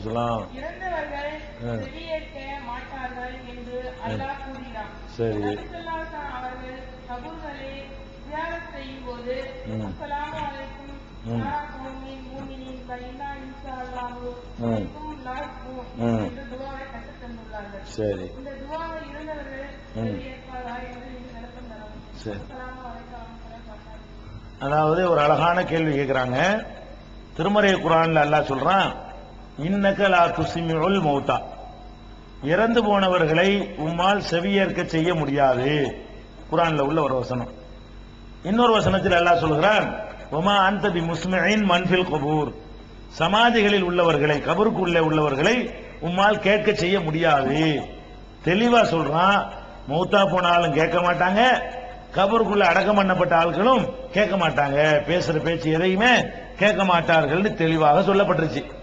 சொல்லலாம் சரி. சரி. சரி. அதாவது ஒரு அழகான கேள்வி கேட்கிறாங்க. திருமறை குரான்ல அல்லாஹ் சொல்றான் இன்னக லா மௌத்தா. இறந்து போனவர்களை உம்மால் செவியேற்க செய்ய முடியாது. குரான்ல உள்ள ஒரு வசனம். இன்னொரு வசனத்தில் அல்லாஹ் சொல்கிறான் ஒமா அந்தபி பி மன்பில் கபூர். சமாதிகளில் உள்ளவர்களை கபருக்குள்ளே உள்ளவர்களை உம்மால் கேட்க செய்ய முடியாது. தெளிவா சொல்றான் மௌத்தா போனாலும் கேட்க மாட்டாங்க கபருக்குள்ள அடக்கம் பண்ணப்பட்ட ஆட்களும் கேட்க மாட்டாங்க. பேசுற பேச்சு எதையுமே கேட்க மாட்டார்கள்னு தெளிவாக சொல்லப்பட்டுருச்சு.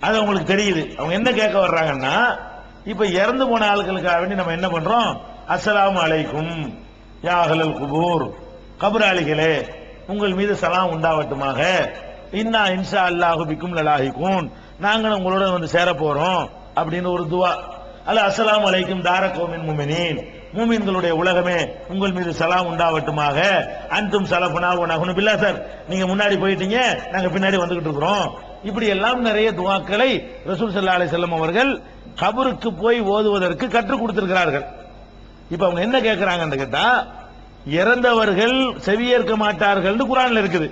அது உங்களுக்கு தெரியுது. அவங்க என்ன கேட்க வர்றாங்கன்னா இப்ப இறந்து போன ஆட்களுக்காக வேண்டி நம்ம என்ன பண்றோம்? அஸ்ஸலாமு அலைக்கும். யாஹலல் குபூர். கபராளிகளே உங்கள் மீது சலாம் உண்டாவட்டுமாக. இன்னா இன்ஷா அல்லாஹு பிக்கும் லலாஹிக்கும் நாங்களும் உங்களோட வந்து சேர போறோம் அப்படின்னு ஒரு துவா. அல்ல அஸ்ஸலாமு அலைக்கும் தாரகோமின் முமினின். மூமின்களுடைய உலகமே உங்கள் மீது சலாம் உண்டாவட்டுமாக. அன்தும் சலஃபனா நகுனு பில்லா சார். நீங்க முன்னாடி போயிட்டீங்க நாங்க பின்னாடி வந்துகிட்டு இருக்கிறோம். இப்படி எல்லாம் நிறைய துவாக்களை ரசூல் சல்லா அலி செல்லம் அவர்கள் கபருக்கு போய் ஓதுவதற்கு கற்றுக் கொடுத்திருக்கிறார்கள். இப்ப அவங்க என்ன கேட்கிறாங்கன்னு கேட்டா இறந்தவர்கள் செவியேற்க மாட்டார்கள்னு குரான்ல இருக்குது.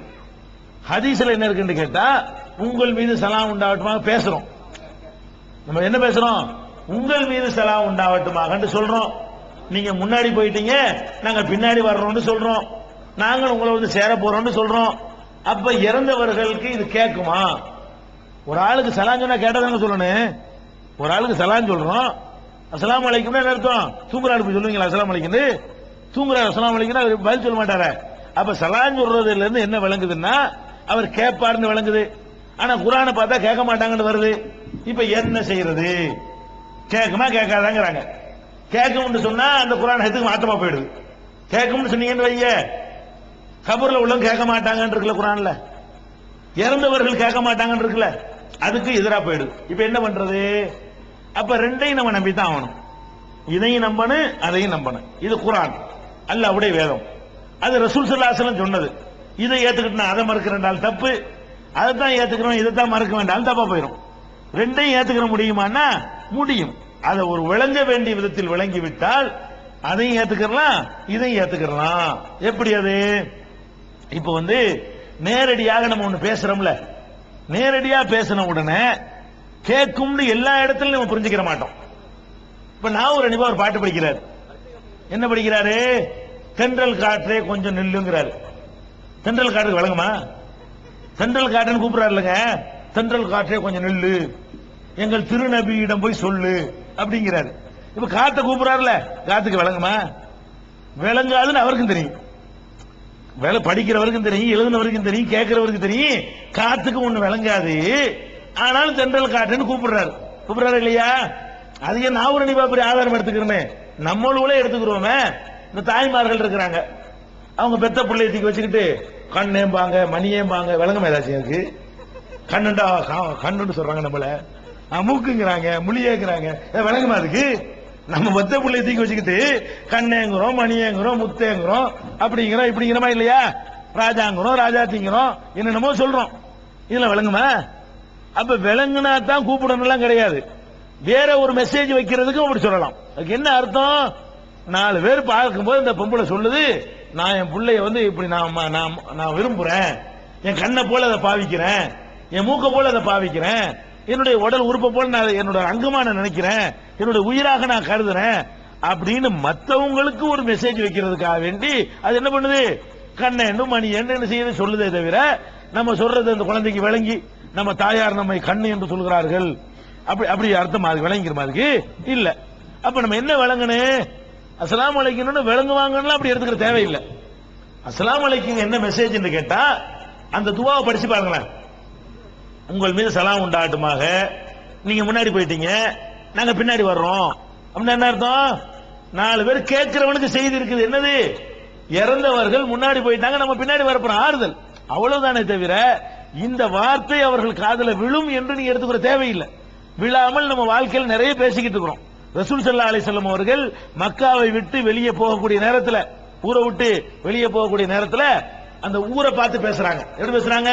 ஹதீஸ்ல என்ன இருக்குன்னு கேட்டா உங்கள் மீது சலாம் உண்டாவட்டுமாக பேசுறோம். நம்ம என்ன பேசுறோம்? உங்கள் மீது சலாம் உண்டாவட்டுமாக சொல்றோம். நீங்க முன்னாடி போயிட்டீங்க நாங்க பின்னாடி வர்றோம்னு சொல்றோம். நாங்கள் உங்களை வந்து சேர போறோம்னு சொல்றோம். அப்ப இறந்தவர்களுக்கு இது கேட்குமா ஒரு ஆளுக்கு சலாம் சொன்னா கேட்டதாங்க சொல்லணும்? ஒரு ஆளுக்கு சலாம் சொல்றோம். அஸ்லாம் அலைக்கும்னா அர்த்தம்? தூங்குற அனுப்பி சொல்லுவீங்களா? அஸ்லாம் அலைக்குன்னு? தூங்குறாரு அஸ்லாம் அலைக்குன்னா அவர் பதில் சொல்ல மாட்டாரே. அப்ப சலாம் சொல்றதுல இருந்து என்ன விளங்குதுன்னா அவர் கேட்பாருன்னு விளங்குது. ஆனா குரானை பார்த்தா கேட்க மாட்டாங்கன்னு வருது. இப்ப என்ன செய்யறது? கேட்குமா கேட்காதாங்கிறாங்க. கேட்கும்னு சொன்னா அந்த குரான் எதுக்கு மாத்தமா போயிடுது. கேட்கும்னு சொன்னீங்கன்னு வைய. கபூர்ல உள்ளவங்க கேட்க மாட்டாங்கன்னு இருக்குல்ல குரான்ல. இறந்தவர்கள் கேட்க மாட்டாங்கன்னு இருக்குல்ல. அதுக்கு எதிரா போயிடுது இப்ப என்ன பண்றது? அப்ப ரெண்டையும் நம்ம நம்பி தான் ஆகணும். இதையும் நம்பணும் அதையும் நம்பணும். இது குரான். அல்லாஹ்வுடைய வேதம். அது ரசூல் சல்லாசலம் சொன்னது. இதை ஏத்துக்கிட்டு அதை மறுக்கிறேன்டால் தப்பு. அதை தான் ஏத்துக்கிறோம் இதை தான் மறுக்க வேண்டாம் தப்பா போயிடும் ரெண்டையும் ஏத்துக்கிற முடியுமான்னா முடியும். அதை ஒரு விளங்க வேண்டிய விதத்தில் விளங்கி விட்டால் அதையும் ஏத்துக்கிறலாம் இதையும் ஏத்துக்கிறலாம். எப்படி அது? இப்ப வந்து நேரடியாக நம்ம ஒண்ணு பேசுறோம்ல. நேரடியா பேசின உடனே கேட்கும்னு எல்லா இடத்துலயும் நம்ம புரிஞ்சுக்கிற மாட்டோம். இப்ப நான் ஒரு அனுபவம் ஒரு பாட்டு படிக்கிறார். என்ன படிக்கிறாரு? தென்றல் காற்றே கொஞ்சம் நில்லுங்கிறாரு. தென்றல் காற்றுக்கு வழங்குமா தென்றல் காற்றுன்னு கூப்பிடுறாரு தென்றல் காற்றே கொஞ்சம் நில்லு. எங்கள் திருநபியிடம் போய் சொல்லு அப்படிங்கிறாரு. இப்ப காத்த கூப்பிடுறாருல. காத்துக்கு விளங்குமா? விளங்காதுன்னு அவருக்கும் தெரியும். வேலை படிக்கிறவருக்கும் தெரியும் எழுதுனவருக்கும் தெரியும் கேட்கிறவருக்கும் தெரியும். காத்துக்கு ஒண்ணு விளங்காது. ஆனாலும் தென்றல் காற்றுன்னு கூப்பிடுறாரு. கூப்பிடுறாரு இல்லையா? அது ஏன் நான் ஒரு நிபாபரி ஆதாரம் எடுத்துக்கிறோமே நம்மளும் எடுத்துக்கிறோமே. இந்த தாய்மார்கள் இருக்கிறாங்க. அவங்க பெத்த பிள்ளைய தூக்கி வச்சுக்கிட்டு கண்ணேம்பாங்க மணியேம்பாங்க விளங்குமா ஏதாச்சும் இருக்கு? கண்ணுண்டா கண்ணுன்னு சொல்றாங்க நம்மள. ஆ, மூக்குங்கிறாங்க முழியேங்கிறாங்க விளங்குமா அதுக்கு? நம்ம மொத்த பிள்ளைய தூக்கி வச்சுக்கிட்டு கண்ணேங்கிறோம் மணியேங்கிறோம் முத்தேங்கிறோம். அப்படிங்கிறோம் இப்படிங்கிறமா இல்லையா? ராஜாங்கிறோம் ராஜாத்திங்கிறோம். என்னென்னமோ சொல்றோம். இதுல விளங்குமா? அப்ப விளங்குனா தான் கூப்பிடணும்லாம் கிடையாது. வேற ஒரு மெசேஜ் வைக்கிறதுக்கும் அப்படி சொல்லலாம். அதுக்கு என்ன அர்த்தம்? நாலு பேர் பார்க்கும்போது இந்த பொம்பளை சொல்லுது நான் என் பிள்ளைய வந்து இப்படி நான் நான் நான் விரும்புறேன். என் கண்ணை போல அதை பாவிக்கிறேன். என் மூக்க போல அதை பாவிக்கிறேன். என்னுடைய உடல் உறுப்பை போல நான் என்னோட அங்கமா நான் நினைக்கிறேன். என்னோட உயிராக நான் கருதுறேன். அப்படின்னு மற்றவங்களுக்கு ஒரு மெசேஜ் வைக்கிறதுக்காக வேண்டி அது என்ன பண்ணுது? கண்ணேன்னு மணி என்ன செய்யுது? சொல்லுதே தவிர நம்ம சொல்றது அந்த குழந்தைக்கு விளங்கி நம்ம தாயார் நம்மை கண்ணு என்று சொல்கிறார்கள். அப்படி அப்படி அர்த்தம்? அது விளங்கிற அதுக்கு? இல்ல. அப்ப நம்ம என்ன விளங்கணும்? அஸ்லாம் அலைக்கும்னு விளங்குவாங்கன்னு அப்படி எடுத்துக்கிற தேவையில்லை. அஸ்லாம் அலைக்கும் என்ன மெசேஜ் கேட்டா அந்த துவாவை படிச்சு பாருங்களேன். உங்கள் மீது சலாம் உண்டாட்டுமாக நீங்க முன்னாடி போயிட்டீங்க. நாங்க பின்னாடி வர்றோம். அப்படின்னா என்ன அர்த்தம்? நாலு பேர் கேட்கிறவனுக்கு செய்தி இருக்குது. என்னது? இறந்தவர்கள் முன்னாடி போயிட்டாங்க நம்ம பின்னாடி வரப்போறோம் ஆறுதல். அவ்வளவுதானே தவிர இந்த வார்த்தை அவர்கள் காதல விழும் என்று நீ எடுத்துக்கிற தேவையில்லை. விழாமல் நம்ம வாழ்க்கையில் நிறைய பேசிக்கிட்டு இருக்கிறோம். ரசூல் சல்லா அலைஹி வஸல்லம் அவர்கள் மக்காவை விட்டு வெளியே போகக்கூடிய நேரத்தில் ஊரை விட்டு வெளியே போகக்கூடிய நேரத்தில் அந்த ஊரை பார்த்து பேசுறாங்க. எப்படி பேசுறாங்க?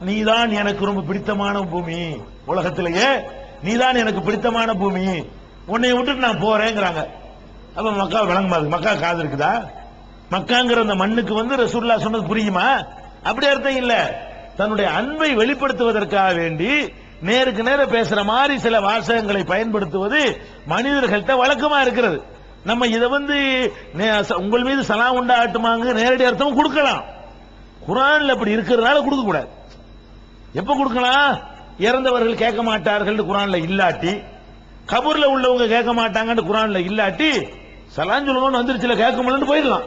நீதான் எனக்கு ரொம்ப பிடித்தமான பூமி. உலகத்திலேயே நீதான் எனக்கு பிடித்தமான பூமி. உன்னை விட்டுட்டு நான் போறேங்கிறாங்க. அப்ப மக்கா விளங்குமா மக்கா காது இருக்குதா? மக்காங்கிற அந்த மண்ணுக்கு வந்து ரசூல்லா சொன்னது புரியுமா? அப்படி அர்த்தம் இல்ல. தன்னுடைய அன்பை வெளிப்படுத்துவதற்காக வேண்டி நேருக்கு நேர பேசுற மாதிரி சில வாசகங்களை பயன்படுத்துவது மனிதர்கள்ட்ட வழக்கமா இருக்கிறது. நம்ம இதை வந்து நே- உங்கள் மீது சலாம் உண்டாட்டுமாங்க நேரடி அர்த்தம் கொடுக்கலாம். குரான்ல அப்படி இருக்கிறதுனால கொடுக்க கூடாது எப்ப கொடுக்கலாம் இறந்தவர்கள் கேட்க மாட்டார்கள் குரான்ல இல்லாட்டி கபூர்ல உள்ளவங்க கேட்க மாட்டாங்கன்னு குரான்ல இல்லாட்டி சலான் சொல்லுங்கன்னு வந்துருச்சுல கேட்க முடியலன்னு போயிடலாம்.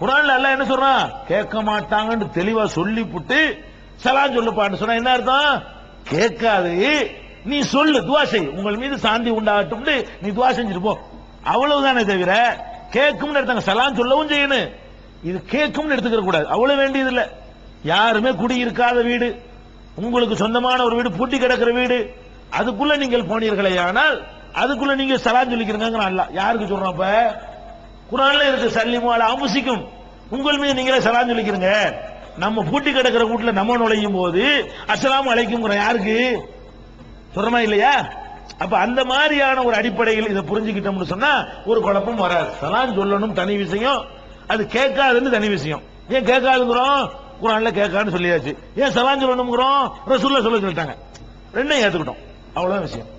குரான்ல அல்ல என்ன சொல்றான்? கேட்க மாட்டாங்கன்னு தெளிவா சொல்லி புட்டு சலான் சொல்லுப்பான்னு சொன்னா என்ன அர்த்தம்? கேட்காது. நீ சொல்லு துவா செய். உங்கள் மீது சாந்தி உண்டாகட்டும்னு நீ துவா செஞ்சுட்டு போ. அவ்வளவுதானே தவிர கேட்கும்னு எடுத்தாங்க. சலான் சொல்லவும் செய்யணும். இது கேட்கும்னு எடுத்துக்கிற கூடாது அவ்வளவு வேண்டியது இல்லை யாருமே குடியிருக்காத வீடு. உங்களுக்கு சொந்தமான ஒரு வீடு பூட்டி கிடக்கிற வீடு. அதுக்குள்ள நீங்கள் போனீர்களே ஆனால் அதுக்குள்ள நீங்க சலான் சொல்லிக்கிறீங்க அல்ல. யாருக்கு சொல்றோம் அப்ப? குரான்ல இருக்கு சல்லிமால அமுசிக்கும் உங்கள் மீது நீங்களே சலான் சொல்லிக்கிறீங்க. நம்ம பூட்டி கிடக்கிற வீட்டுல நம்ம நுழையும் போது அசலாம் அழைக்கும் யாருக்கு? சொல்றமா இல்லையா? அப்ப அந்த மாதிரியான ஒரு அடிப்படையில் இதை புரிஞ்சுக்கிட்டோம்னு சொன்னா ஒரு குழப்பம் வராது. சலான் சொல்லணும் தனி விஷயம். அது கேட்காதுன்னு தனி விஷயம். ஏன் கேட்காதுங்கிறோம்? குரான்ல கேட்கான்னு சொல்லியாச்சு. ஏன் சலான் சொல்லணுங்கிறோம் ரசூல்ல சொல்ல சொல்லிட்டாங்க. ரெண்டையும் ஏத்துக்கிட்டோம். அவ்வளவுதான் விஷயம்.